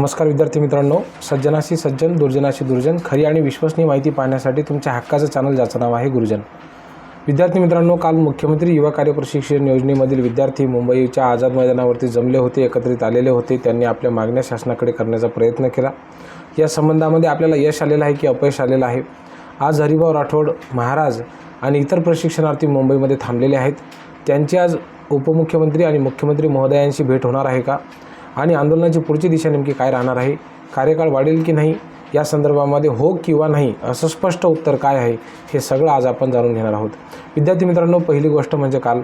नमस्कार विद्यार्थी मित्रांनो. सज्जनाशी सज्जन दुर्जनाशी दुर्जन खरी आणि विश्वसनीय माहिती पाहण्यासाठी तुमच्या हक्काचं चॅनल ज्याचं नाव आहे गुरुजन. विद्यार्थी मित्रांनो काल मुख्यमंत्री युवा कार्य प्रशिक्षण योजनेमधील विद्यार्थी मुंबईच्या आझाद मैदानावरती जमले होते एकत्रित आलेले होते. त्यांनी आपल्या मागण्या शासनाकडे करण्याचा प्रयत्न केला. या संबंधामध्ये आपल्याला यश आलेलं आहे की अपयश आलेलं आहे? आज हरिभाऊ राठोड महाराज आणि इतर प्रशिक्षणार्थी मुंबईमध्ये थांबलेले आहेत. त्यांची आज उपमुख्यमंत्री आणि मुख्यमंत्री महोदयांशी भेट होणार आहे का? आणि आंदोलनाची पुढची दिशा नेमकी काय राहणार आहे? कार्यकाळ वाढेल की नाही? या संदर्भामध्ये हो किंवा नाही असं स्पष्ट उत्तर काय आहे? हे सगळं आज आपण जाणून घेणार आहोत. विद्यार्थी मित्रांनो पहिली गोष्ट म्हणजे काल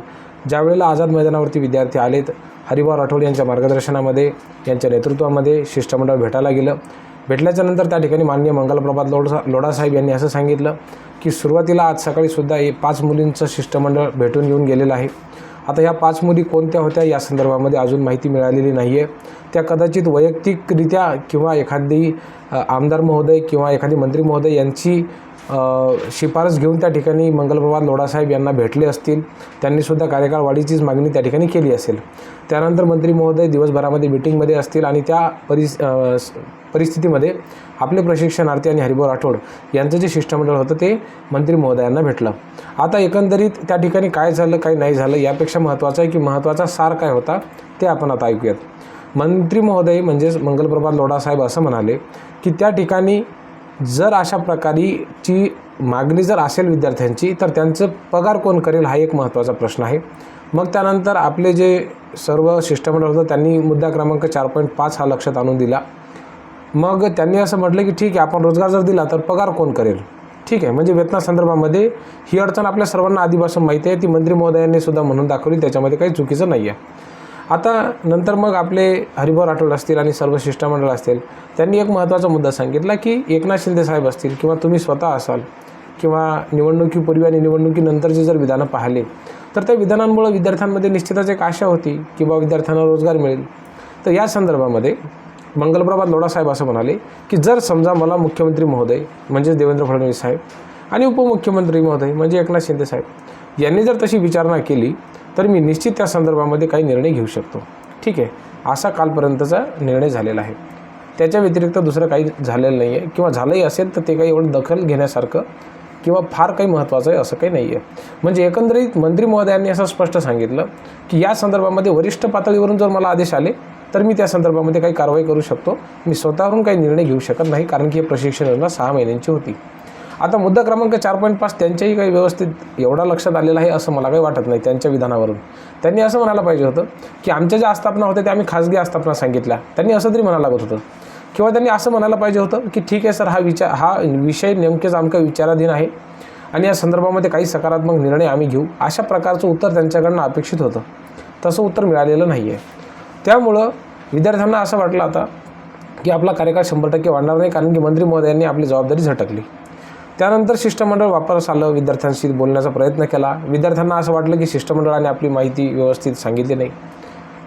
ज्यावेळेला आझाद मैदानावरती विद्यार्थी आलेत हरिभाऊ राठोड यांच्या मार्गदर्शनामध्ये यांच्या नेतृत्वामध्ये शिष्टमंडळ भेटायला गेलं. भेटल्याच्यानंतर त्या ठिकाणी माननीय मंगलप्रभात लोडसा लोढासाहेब यांनी असं सांगितलं की सुरुवातीला आज सकाळीसुद्धा हे पाच मुलींचं शिष्टमंडळ भेटून येऊन गेलेलं आहे. आता ह्या पाच मुली कोणत्या होत्या या संदर्भामध्ये अजून माहिती मिळालेली नाही आहे त्या कदाचित वैयक्तिकरित्या किंवा एखादी आमदार महोदय किंवा एखादी मंत्री महोदय यांची शिफारस घेऊन त्या ठिकाणी मंगलप्रभात लोढासाहेब यांना भेटले असतील त्यांनीसुद्धा कार्यकाळ वाढीचीच मागणी त्या ठिकाणी केली असेल. त्यानंतर मंत्री महोदय दिवसभरामध्ये मिटिंगमध्ये असतील आणि त्या परिस परिस्थितीमध्ये आपले प्रशिक्षणार्थी आणि हरिभाऊ राठोड यांचं जे शिष्टमंडळ होतं ते मंत्री महोदयांना भेटलं. आता एकंदरीत त्या ठिकाणी काय झालं काय नाही झालं यापेक्षा महत्त्वाचं आहे की महत्त्वाचा सार काय होता ते आपण आता ऐकूयात. मंत्री महोदय म्हणजेच मंगलप्रभात लोढासाहेब असं म्हणाले की त्या ठिकाणी जर अशा प्रकारीची मागणी जर असेल विद्यार्थ्यांची तर त्यांचं पगार कोण करेल हा एक महत्त्वाचा प्रश्न आहे. मग त्यानंतर आपले जे सर्व शिष्टमंडळ होतं त्यांनी मुद्दा क्रमांक चार पॉईंट पाच हा लक्षात आणून दिला. मग त्यांनी असं म्हटलं की ठीक आहे आपण रोजगार जर दिला तर पगार कोण करेल? ठीक आहे म्हणजे वेतनासंदर्भामध्ये ही अडचण आपल्या सर्वांना आधीपासून माहिती आहे. ती मंत्री महोदयांनी सुद्धा म्हणून दाखवली त्याच्यामध्ये काही चुकीचं नाही आहे आता नंतर मग आपले हरिभाऊ राठोड असतील आणि सर्व शिष्टमंडळ असतील त्यांनी एक महत्त्वाचा मुद्दा सांगितला की एकनाथ शिंदे साहेब असतील किंवा तुम्ही स्वतः असाल किंवा निवडणुकीपूर्वी आणि निवडणुकीनंतरचे जर विधानं पाहिले तर त्या विधानांमुळे विद्यार्थ्यांमध्ये निश्चितच एक आशा होती की बा विद्यार्थ्यांना रोजगार मिळेल. तर या संदर्भामध्ये मंगलप्रभात लोढासाहेब असं म्हणाले की जर समजा मला मुख्यमंत्री महोदय म्हणजेच देवेंद्र फडणवीस साहेब आणि उपमुख्यमंत्री महोदय म्हणजे एकनाथ शिंदे साहेब यांनी जर तशी विचारणा केली तर मी निश्चित त्या संदर्भामध्ये काही निर्णय घेऊ शकतो. ठीक आहे? असा कालपर्यंतचा निर्णय झालेला आहे. त्याच्या व्यतिरिक्त दुसरं काही झालेलं नाही आहे किंवा झालंही असेल तर ते काही एवढं दखल घेण्यासारखं किंवा फार काही महत्त्वाचं आहे असं काही नाही आहे म्हणजे एकंदरीत मंत्री महोदयांनी असं स्पष्ट सांगितलं की या संदर्भामध्ये वरिष्ठ पातळीवरून जर मला आदेश आले तर मी त्या संदर्भामध्ये काही कारवाई करू शकतो. मी स्वतःवरून काही निर्णय घेऊ शकत नाही कारण की हे प्रशिक्षण योजना सहा महिन्यांची होती. आता मुद्दा क्रमांक चार पॉईंट पाच त्यांच्याही काही व्यवस्थित एवढा लक्षात आलेला आहे असं मला काही वाटत नाही त्यांच्या विधानावरून. त्यांनी असं म्हणायला पाहिजे होतं की आमच्या ज्या आस्थापना होत्या त्या आम्ही खाजगी आस्थापना सांगितल्या. त्यांनी असं तरी म्हणायला लागत होतं. किंवा त्यांनी असं म्हणायला पाहिजे होतं की ठीक आहे सर हा विचार हा विषय नेमकेच आमका विचाराधीन आहे आणि या संदर्भामध्ये काही सकारात्मक निर्णय आम्ही घेऊ. अशा प्रकारचं उत्तर त्यांच्याकडनं अपेक्षित होतं. तसं उत्तर मिळालेलं नाही आहे त्यामुळं विद्यार्थ्यांना असं वाटलं आता की आपला कार्यकाळ शंभर टक्के वाढणार नाही कारण की मंत्री महोदयांनी आपली जबाबदारी झटकली. त्यानंतर शिष्टमंडळ वापरस आलं विद्यार्थ्यांशी बोलण्याचा प्रयत्न केला. विद्यार्थ्यांना असं वाटलं की शिष्टमंडळाने आपली माहिती व्यवस्थित सांगितली नाही.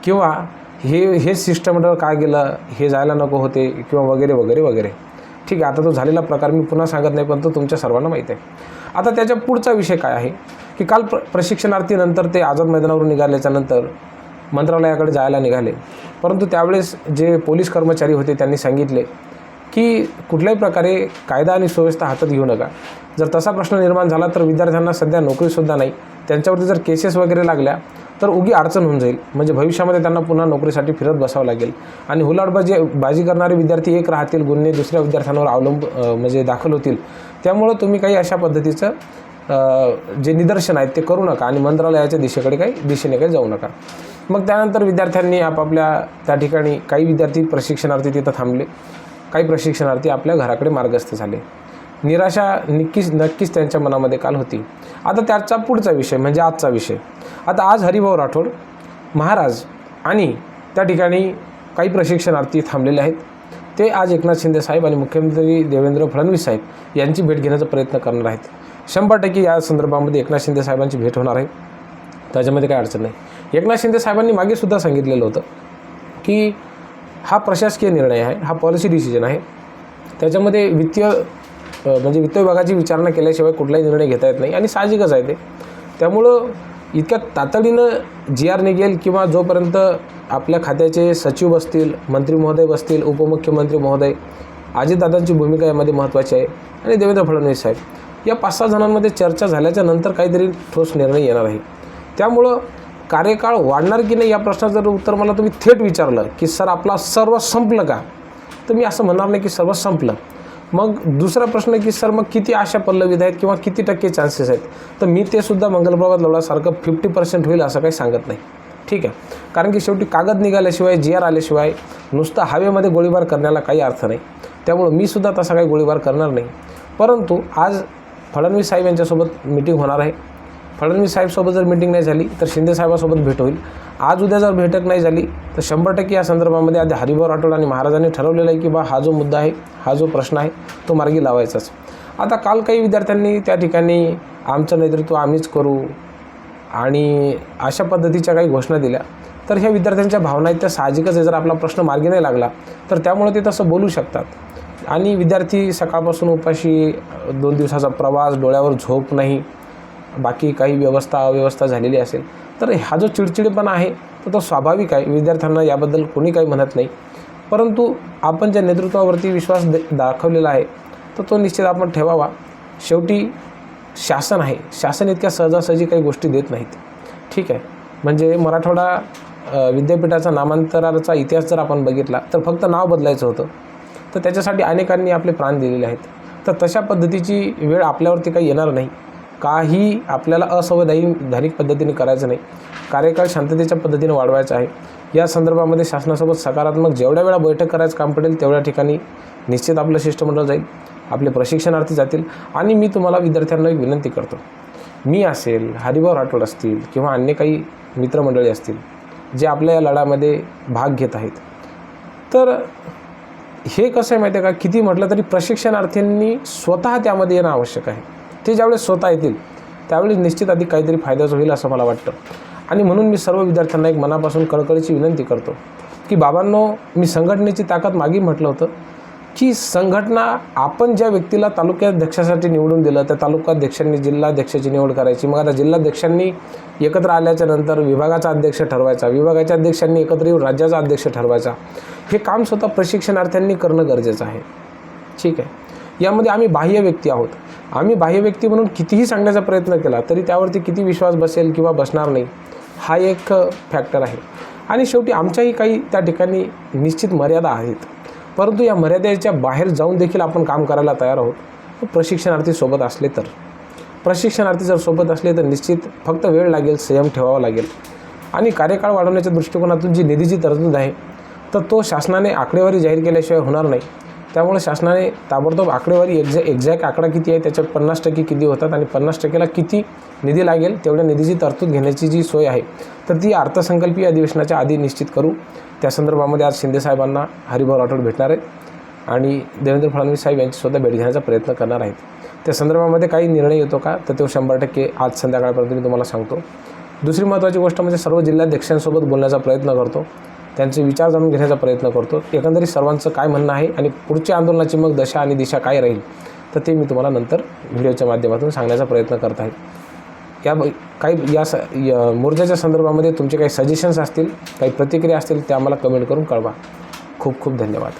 किंवा हे हेच शिष्टमंडळ काय गेलं हे जायला नको होते किंवा वगैरे वगैरे वगैरे. ठीक आहे आता तो झालेला प्रकार मी पुन्हा सांगत नाही पण तो तुमच्या सर्वांना माहीत आहे. आता त्याच्या पुढचा विषय काय आहे? की काल प्र प्रशिक्षणार्थीनंतर ते आझाद मैदानावरून निघाल्याच्यानंतर मंत्रालयाकडे जायला निघाले. परंतु त्यावेळेस जे पोलीस कर्मचारी होते त्यांनी सांगितले की कुठल्याही प्रकारे कायदा आणि सुव्यवस्था हातात घेऊ नका. जर तसा प्रश्न निर्माण झाला तर विद्यार्थ्यांना सध्या नोकरीसुद्धा नाही. त्यांच्यावरती जर केसेस वगैरे लागल्या तर उगी अडचण होऊन जाईल. म्हणजे भविष्यामध्ये त्यांना पुन्हा नोकरीसाठी फिरत बसावं लागेल. आणि हुलाडबाजी बाजी करणारे विद्यार्थी एक राहतील गुन्हे दुसऱ्या विद्यार्थ्यांवर अवलंब म्हणजे दाखल होतील. त्यामुळं तुम्ही काही अशा पद्धतीचं जे निदर्शन आहेत ते करू नका आणि मंत्रालयाच्या दिशेकडे काही दिशेने काही जाऊ नका. मग त्यानंतर विद्यार्थ्यांनी आपापल्या त्या ठिकाणी काही विद्यार्थी प्रशिक्षणार्थी तिथं थांबले. काही प्रशिक्षणार्थी आपल्या घराकडे मार्गस्थ झाले. निराशा नक्कीच नक्कीच त्यांच्या मनामध्ये काल होती. आता त्याचा पुढचा विषय म्हणजे आजचा विषय. आता आज हरिभाऊ राठोड महाराज आणि त्या ठिकाणी काही प्रशिक्षणार्थी थांबलेले आहेत. ते आज एकनाथ शिंदे साहेब आणि मुख्यमंत्री देवेंद्र फडणवीस साहेब यांची भेट घेण्याचा प्रयत्न करणार आहेत. शंभर टक्के या संदर्भामध्ये एकनाथ शिंदे साहेबांची भेट होणार आहे. त्याच्यामध्ये काही अडचण नाही. एकनाथ शिंदे साहेबांनी मागे सुद्धा सांगितलेलं होतं की हा प्रशासकीय निर्णय आहे हा पॉलिसी डिसिजन आहे. त्याच्यामध्ये वित्तीय म्हणजे वित्त विभागाची विचारणा केल्याशिवाय कुठलाही निर्णय घेता येत नाही आणि साहजिकच आहे ते. त्यामुळं इतक्या तातडीनं जी आर निघेल किंवा जोपर्यंत आपल्या खात्याचे सचिव बसतील मंत्री महोदय बसतील उपमुख्यमंत्री महोदय अजितदादांची भूमिका यामध्ये महत्त्वाची आहे आणि देवेंद्र फडणवीस साहेब या पाच सहा जणांमध्ये चर्चा झाल्याच्यानंतर काहीतरी ठोस निर्णय येणार आहे. त्यामुळं कार्यकाळ वाढणार की नाही या प्रश्नाचं जर उत्तर मला तुम्ही थेट विचारलं की सर आपला सर्व संपलं का? तर मी असं म्हणणार नाही की सर्व संपलं. मग दुसरा प्रश्न की सर मग किती आशा पल्लवीत आहेत किंवा किती टक्के चान्सेस आहेत? तर मी ते सुद्धा मंगलप्रभात लवडासारखं फिफ्टी पर्सेंट होईल असं काही सांगत नाही. ठीक आहे? कारण की शेवटी कागद निघाल्याशिवाय जी आर आल्याशिवाय नुसतं हवेमध्ये गोळीबार करण्याला काही अर्थ नाही. त्यामुळं मी सुद्धा तसा काही गोळीबार करणार नाही. परंतु आज फडणवीस साहेब यांच्यासोबत मिटिंग होणार आहे. फडणवीस साहेबसोबत जर मिटिंग नाही झाली तर शिंदेसाहेबासोबत भेट होईल. आज उद्या जर भेटक नाही झाली तर शंभर टक्के या संदर्भामध्ये आधी हरिभाऊ राठोड आणि महाराजांनी ठरवलेलं आहे की बा हा जो मुद्दा आहे हा जो प्रश्न आहे तो मार्गी लावायचाच. आता काल काही विद्यार्थ्यांनी त्या ठिकाणी आमचं नेतृत्व आम्हीच करू आणि अशा पद्धतीच्या काही घोषणा दिल्या. तर ह्या विद्यार्थ्यांच्या भावना आहेत त्या साहजिकच आहे. जर आपला प्रश्न मार्गी नाही लागला तर त्यामुळे ते तसं बोलू शकतात. आणि विद्यार्थी सकाळपासून उपाशी दोन दिवसाचा प्रवास डोळ्यावर झोप नाही बाकी काही व्यवस्था अव्यवस्था झालेली असेल तर हा जो चिडचिडेपणा आहे तर तो स्वाभाविक आहे. विद्यार्थ्यांना याबद्दल कोणी काही म्हणत नाही. परंतु आपण ज्या नेतृत्वावरती विश्वास द दाखवलेला आहे तर तो निश्चित आपण ठेवावा. शेवटी शासन आहे. शासन इतक्या सहजासहजी काही गोष्टी देत नाहीत. ठीक आहे. म्हणजे मराठवाडा विद्यापीठाचा नामांतराचा इतिहास जर आपण बघितला तर फक्त नाव बदलायचं होतं. तर त्याच्यासाठी अनेकांनी आपले प्राण दिलेले आहेत. तर तशा पद्धतीची वेळ आपल्यावरती काही येणार नाही. काही आपल्याला असंवैधानिक पद्धतीने करायचं नाही. कार्यकाळ शांततेच्या पद्धतीने वाढवायचा आहे. या संदर्भामध्ये शासनासोबत सकारात्मक जेवढ्या वेळा बैठक करायचं काम पडेल तेवढ्या ठिकाणी निश्चित आपलं शिष्टमंडळ जाईल आपले प्रशिक्षणार्थी जातील आणि मी तुम्हाला विद्यार्थ्यांना एक विनंती करतो. मी असेल हरिभाऊ राठोड असतील किंवा अन्य काही मित्रमंडळी असतील जे आपल्या या लढ्यामध्ये भाग घेत आहेत. तर हे कसं आहे माहिती आहे का? किती म्हटलं तरी प्रशिक्षणार्थींनी स्वतः त्यामध्ये येणं आवश्यक आहे. ते ज्यावेळेस स्वतः येतील त्यावेळी निश्चित अधिक काहीतरी फायदाच होईल असं मला वाटतं. आणि म्हणून मी सर्व विद्यार्थ्यांना एक मनापासून कळकळीची विनंती करतो की बाबांनो मी संघटनेची ताकद मागे म्हटलं होतं की संघटना आपण ज्या व्यक्तीला तालुक्याध्यक्षासाठी निवडून दिलं त्या तालुकाध्यक्षांनी जिल्हाध्यक्षाची निवड करायची. मग आता जिल्हाध्यक्षांनी एकत्र आल्याच्यानंतर विभागाचा अध्यक्ष ठरवायचा विभागाच्या अध्यक्षांनी एकत्र येऊन राज्याचा अध्यक्ष ठरवायचा. हे काम स्वतः प्रशिक्षणार्थ्यांनी करणं गरजेचं आहे. ठीक आहे. यामध्ये आम्ही बाह्य व्यक्ती आहोत. आम्ही बाह्य व्यक्ती म्हणून कितीही सांगण्याचा प्रयत्न केला तरी त्यावरती किती विश्वास बसेल किंवा बसणार नाही हा एक फॅक्टर आहे. आणि शेवटी आमच्याही काही त्या ठिकाणी निश्चित मर्यादा आहेत. परंतु या मर्यादेच्या बाहेर जाऊन देखील आपण काम करायला तयार आहोत. प्रशिक्षणार्थी सोबत असले तर. प्रशिक्षणार्थी जर सोबत असले तर निश्चित फक्त वेळ लागेल संयम ठेवावा लागेल. आणि कार्यकाळ वाढवण्याच्या दृष्टिकोनातून जी निधीची तरतूद आहे तर तो शासनाने आकडेवारी जाहीर केल्याशिवाय होणार नाही. त्यामुळे शासनाने ताबडतोब आकडेवारी एक्झॅ एक्झॅक्ट आकडा किती आहे त्याच्यात पन्नास टक्के किती होतात आणि पन्नास टक्केला किती निधी लागेल तेवढ्या निधीची तरतूद घेण्याची जी सोय आहे तर ती अर्थसंकल्पीय अधिवेशनाच्या आधी निश्चित करू. त्या संदर्भामध्ये आज शिंदेसाहेबांना हरिभाऊ राठोड भेटणार आहेत आणि देवेंद्र फडणवीस साहेब यांचीसुद्धा भेट घेण्याचा प्रयत्न करणार आहेत. त्या संदर्भामध्ये काही निर्णय येतो का? तर तो शंभर टक्के आज संध्याकाळपर्यंत मी तुम्हाला सांगतो. दुसरी महत्त्वाची गोष्ट म्हणजे सर्व जिल्हाध्यक्षांसोबत बोलण्याचा प्रयत्न करतो. त्यांचे विचार जाणून घेण्याचा प्रयत्न करतो. एकंदरीत सर्वांचं काय म्हणणं आहे आणि पुढच्या आंदोलनाची मग दशा आणि दिशा काय राहील तर ते मी तुम्हाला नंतर व्हिडिओच्या माध्यमातून सांगण्याचा प्रयत्न करत आहे. या काही या स या मोर्चाच्या संदर्भामध्ये तुमचे काही सजेशन्स असतील काही प्रतिक्रिया असतील त्या आम्हाला कमेंट करून कळवा. खूप खूप धन्यवाद.